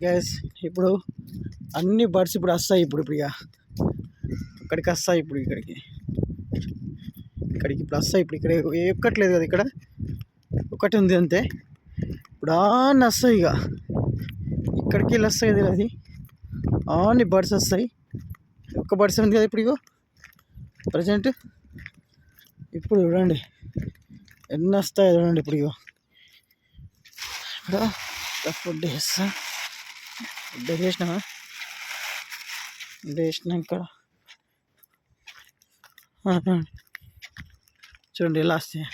Gas ఇప్పుడు అన్ని birds ఇప్పుడు వస్తాయి ఇప్పుడు ఇప్పుడు ఇక ఇక్కడికి వస్తాయి ఇప్పుడు ఇక్కడికి. ఇక్కడికి ఇప్పుడు వస్తాయి ఇప్పుడు ఇక్కడ. ఒక్కట్లేదు కదా ఇక్కడ. ఒకటి ఉంది అంతే. ఇప్పుడు ఆన్ వస్తాయి ఇక. ఇక్కడికి వెళ్ళి వస్తాయి కదా అది. ఆన్ని బర్డ్స్ వస్తాయి. ఒక్క బర్డ్స్ ఉంది కదా ఇప్పుడు ఇగో. ప్రజెంట్ ఇప్పుడు చూడండి. ఎన్ని వస్తాయో చూడండి ఇప్పుడు ఇగో. ఇక్కడ ఫుడ్ వేస్తా ఫుడ్ చేసినా ఫుడ్ వేసినా ఇక్కడ. చూడండి. ఎలా వస్తాయి?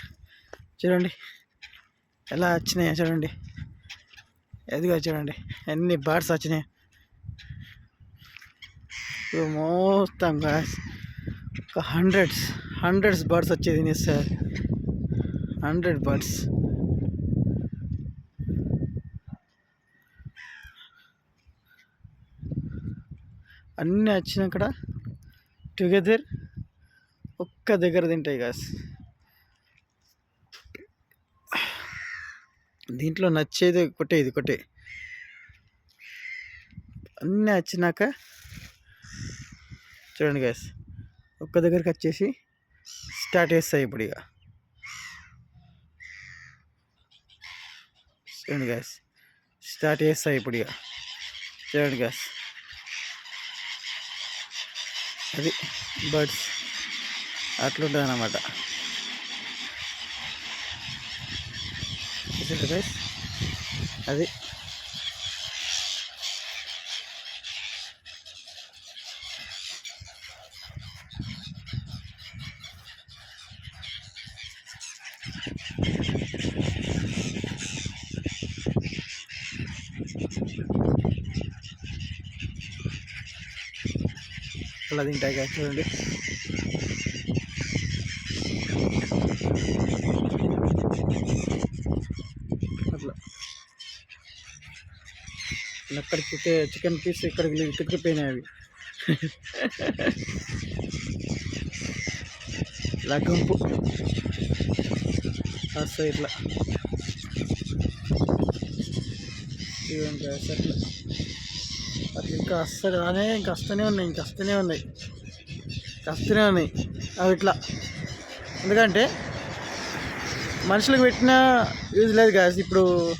చూడండి. ఎలా వచ్చినాయో చూడండి. ఎదిగా చూడండి. ఎన్ని బర్డ్స్ వచ్చినాయి? ఇప్పుడు మొత్తం గాయస్ ఒక హండ్రెడ్స్ హండ్రెడ్స్ బర్డ్స్ వచ్చేది సార్ హండ్రెడ్ బర్డ్స్ అన్నీ వచ్చినాక టుగెదర్ ఒక్క దగ్గర తింటాయి గాస్ దీంట్లో నచ్చేది ఒకటే ఇది ఒకటే. అన్నీ వచ్చినాక చూడండి గ్యాస్ ఒక్క దగ్గరికి వచ్చేసి స్టార్ట్ చేస్తాయి ఇప్పుడు ఇక. చూడండి గాయస్ స్టార్ట్ చేస్తాయి ఇప్పుడు ఇక. చూడండి గాయస్ అది బర్డ్స్ అట్లుంటుంది అన్నమాట అది. అలా తింటాయి కదా చూడండి అట్లా అక్కడికి చికెన్ పీస్ ఇక్కడికి ఇక్కడికి పోయినాయి అవి ఇలా గుంపు వస్తాయి ఇట్లా ఇవ్వండి అట్లా ఇంకా అస్సలు అనే ఇంకా వస్తూనే ఉన్నాయి ఇంకా వస్తూనే ఉన్నాయి. ఇంకా వస్తూనే ఉన్నాయి. అవి ఇట్లా. ఎందుకంటే మనుషులకు పెట్టిన యూజ్ లేదు కాదు ఇప్పుడు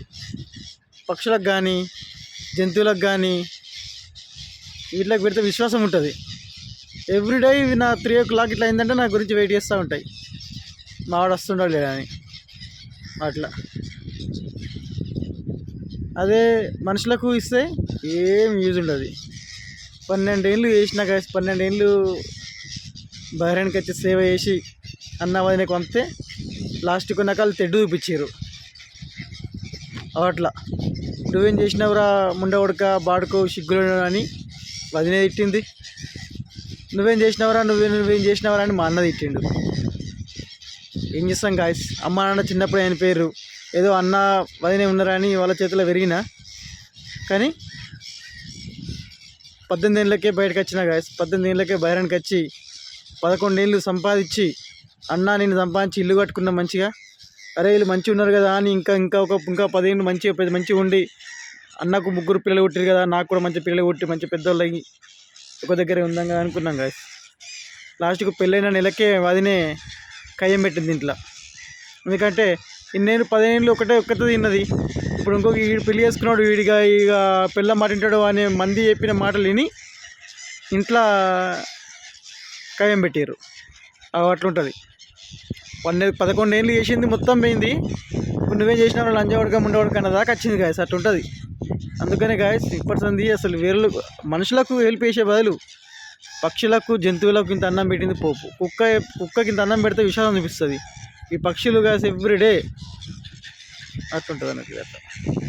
పక్షులకు కానీ జంతువులకు కానీ వీటిలోకి పెడితే విశ్వాసం ఉంటుంది. ఎవ్రీడే ఇవి నా త్రీ ఓ క్లాక్ ఇట్లా అయిందంటే నా గురించి వెయిట్ చేస్తూ ఉంటాయి. మావాడు వస్తుండో లేదా అని. అట్లా. అదే మనుషులకు ఇస్తే ఏం యూజ్ ఉండదు. పన్నెండేళ్ళు చేసిన guys, పన్నెండేళ్ళు బహిరానికి వచ్చి సేవ చేసి అన్నవాదిని పంపితే లాస్ట్కి కొన్ని వాళ్ళు తెడ్డు చూపించారు. అట్లా. నువ్వేం చేసినావురా ముండ ఉడక బాడుకో సిగ్గులు అని వదిన తిట్టింది. నువ్వేం చేసినావురా నువ్వే నువ్వేం చేసినావురా అని మా అన్న తిట్టిండు. ఏం చేస్తాం గాయస్ అమ్మ నాన్న చిన్నప్పుడు ఆయన పేరు ఏదో అన్న వదినే ఉన్నారని వాళ్ళ చేతిలో పెరిగిన కానీ పద్దెనిమిది ఏళ్ళకే బయటకు వచ్చిన గాయస్ పద్దెనిమిది ఏళ్ళకే బయరానికి వచ్చి పదకొండేళ్ళు సంపాదించి అన్న నేను సంపాదించి ఇల్లు కట్టుకున్నా మంచిగా. అరే వీళ్ళు మంచిగా ఉన్నారు కదా అని ఇంకా ఇంకా ఒక ఇంకా పదిహేను మంచిగా పెద్ద మంచిగా ఉండి అన్నకు ముగ్గురు పిల్లలు కొట్టారు కదా నాకు కూడా మంచి పిల్లలు కొట్టి మంచి పెద్దోళ్ళు అయ్యి ఒక దగ్గరే ఉందాం కదా అనుకున్నాం గాయస్ లాస్ట్కు పెళ్ళైన నెలకే వదినే కయ్యం పెట్టింది ఇంట్లో. ఎందుకంటే ఇన్నేళ్ళు పదిహేను ఒకటే ఒక్కతే తిన్నది. ఇప్పుడు ఇంకొక వీడు పెళ్ళి చేసుకున్నాడు వీడిగా ఇక పిల్ల మాట వింటాడు అనే మంది చెప్పిన మాటలు విని ఇంట్లో కయం పెట్టారు అట్లుంటుంది. పన్నె పదకొండు ఏళ్ళు చేసింది మొత్తం పోయింది. ఇప్పుడు నువ్వేం చేసిన లంచవడక ముండవడక అన్న దాకా వచ్చింది గాయస్ అట్లుంటుంది. అందుకనే గాయస్ ఇప్పటిసంది అసలు వేరే మనుషులకు హెల్ప్ చేసే బదులు పక్షులకు జంతువులకు ఇంత అన్నం పెట్టింది పోపు. కుక్క కుక్కకి ఇంత అన్నం పెడితే విషాదం అనిపిస్తుంది ఈ పక్షులు కాసి ఎవ్రీడే అట్లుంటుంది అన్నట్టు